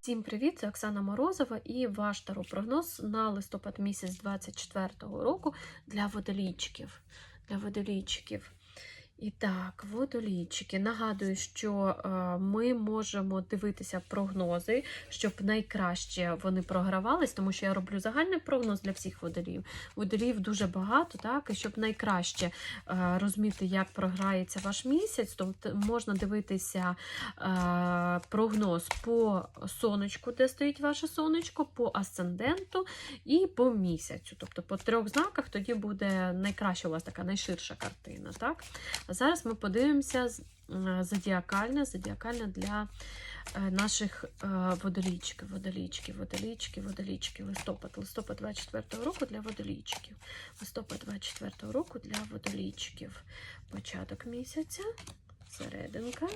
Всім привіт! Це Оксана Морозова і ваш таропрогноз на листопад місяць 24-го року для водолійчиків. Для водолійчиків. І так, водолійчики. Нагадую, що е, ми можемо дивитися прогнози, щоб найкраще вони програвались, тому що я роблю загальний прогноз для всіх водоліїв. Водоліїв дуже багато, так, і щоб найкраще е, розуміти, як програється ваш місяць, то можна дивитися е, прогноз по сонечку, де стоїть ваше сонечко, по асценденту і по місяцю. Тобто по трьох знаках тоді буде найкраща у вас така найширша картина. Так? А зараз ми подивимося зодіакальне, зодіакальне для е, наших е, водолійчиків, водолійчиків, водолійчиків, водолійчиків. Листопад, листопад 24 року для водолійчиків. Листопад 24 року для водолійчиків. Початок місяця, серединка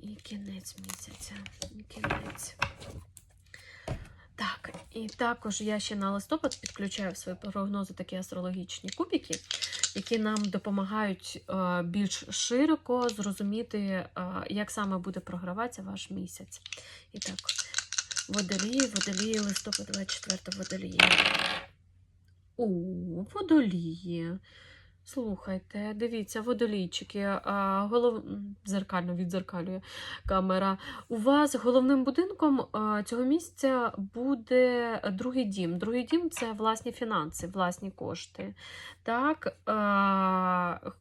і кінець місяця. Кінець. Так, і також я ще на листопад підключаю в свої прогнози такі астрологічні кубики, які нам допомагають е, більш широко зрозуміти, е, як саме буде програватися ваш місяць. І так, водолії, водолії, листопад 24 водолії. У, водолії. Слухайте, дивіться, водолійчики, голов... м, дзеркально відзеркалює камера. У вас головним будинком цього місця буде другий дім. Другий дім це власні фінанси, власні кошти. Так,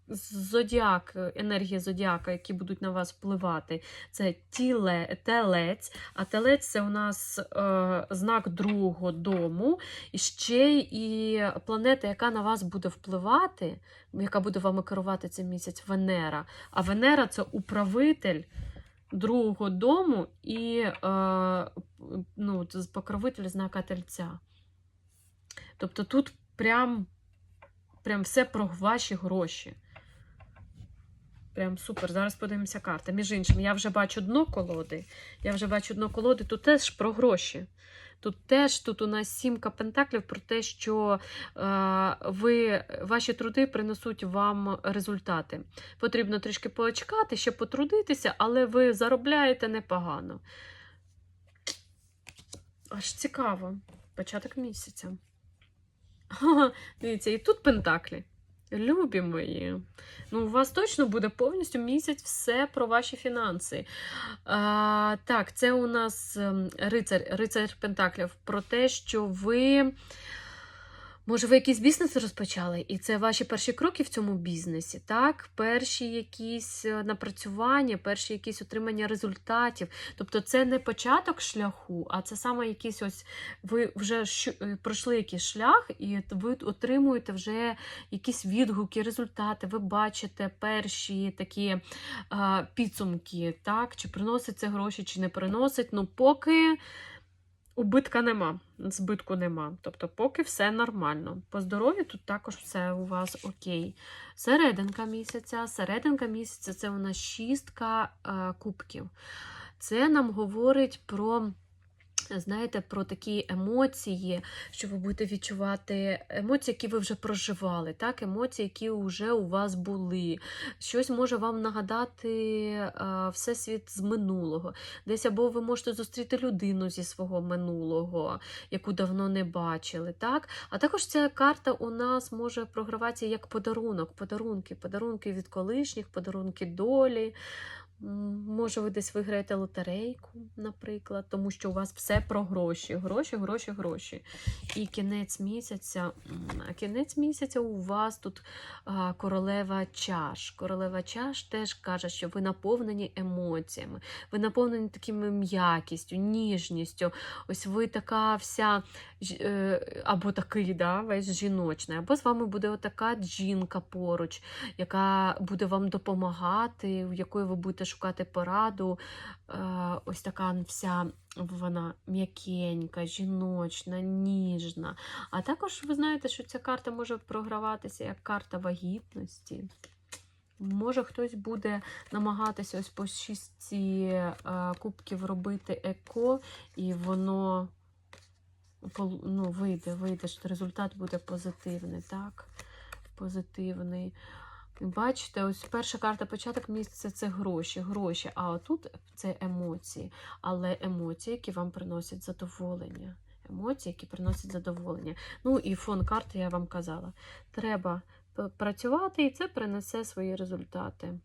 зодіак, енергія зодіака, які будуть на вас впливати, це тіле, телець. А телець це у нас знак другого дому. І ще і планета, яка на вас буде впливати, яка буде вами керувати цей місяць, Венера. А Венера це управитель другого дому і е, ну, покровитель знака тельця. Тобто тут прям, прям все про ваші гроші. Прям супер. Зараз подивимося карти. Між іншим, я вже бачу дно колоди. Я вже бачу дно колоди. Тут теж про гроші. Тут теж тут у нас сімка пентаклів про те, що е, ви, ваші труди принесуть вам результати. Потрібно трішки почекати, ще потрудитися, але ви заробляєте непогано. Аж цікаво. Початок місяця. Дивіться, і тут пентаклі. Любі мої. Ну, у вас точно буде повністю місяць все про ваші фінанси. А, так, це у нас ем, рицар, рицар Пентаклів про те, що ви. Може, ви якийсь бізнес розпочали, і це ваші перші кроки в цьому бізнесі, так? Перші якісь е, напрацювання, перші якісь отримання результатів. Тобто це не початок шляху, а це саме якийсь ось ви вже е, пройшли якийсь шлях, і ви отримуєте вже якісь відгуки, результати. Ви бачите перші такі а, підсумки, так? Чи приносить це гроші, чи не приносить. Ну, поки. Убитка нема, збитку нема. Тобто, поки все нормально. По здоров'ю тут також все у вас окей. Серединка місяця. Серединка місяця це у нас шістка е, кубків. Це нам говорить про. Знаєте, про такі емоції, що ви будете відчувати емоції, які ви вже проживали, так? емоції, які вже у вас були. Щось може вам нагадати е, всесвіт з минулого. Десь або ви можете зустріти людину зі свого минулого, яку давно не бачили. так? А також ця карта у нас може програватися як подарунок, подарунки, подарунки від колишніх, подарунки долі. Може, ви десь виграєте лотерейку, наприклад, тому що у вас все про гроші. Гроші, гроші, гроші. І кінець місяця. Кінець місяця у вас тут королева чаш. Королева чаш теж каже, що ви наповнені емоціями, ви наповнені такими м'якістю, ніжністю. Ось ви така вся е, або такий, да, весь жіночний, або з вами буде отака жінка поруч, яка буде вам допомагати, у якої ви будете шукати пораду. Е, Ось така вся вона м'якенька, жіночна, ніжна. А також ви знаєте, що ця карта може програватися як карта вагітності. Може, хтось буде намагатися ось по шістці е, кубків робити еко, і воно ну, вийде, вийде, що результат буде позитивний, так? Позитивний. Бачите, ось перша карта початок місяця це гроші, гроші, а отут це емоції, але емоції, які вам приносять задоволення. Емоції, які приносять задоволення. Ну і фон карти я вам казала. Треба працювати, і це принесе свої результати.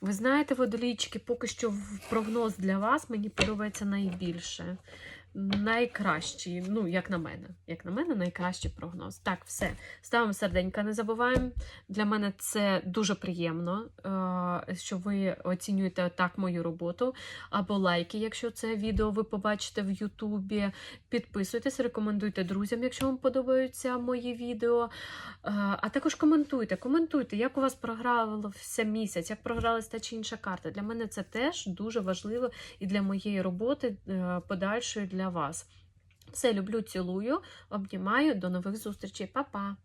Ви знаєте, водолійчики, поки що прогноз для вас мені подобається найбільше. Найкращий, ну, як на мене, як на мене, найкращий прогноз. Так, все. Ставимо серденька, не забуваємо. Для мене це дуже приємно, е, що ви оцінюєте так мою роботу. Або лайки, якщо це відео ви побачите в Ютубі. Підписуйтесь, рекомендуйте друзям, якщо вам подобаються мої відео. Е, А також коментуйте, коментуйте, як у вас програвся місяць, як програлась та чи інша карта. Для мене це теж дуже важливо і для моєї роботи е, подальшої для вас. Все, люблю, цілую, обнімаю. До нових зустрічей, Па-па!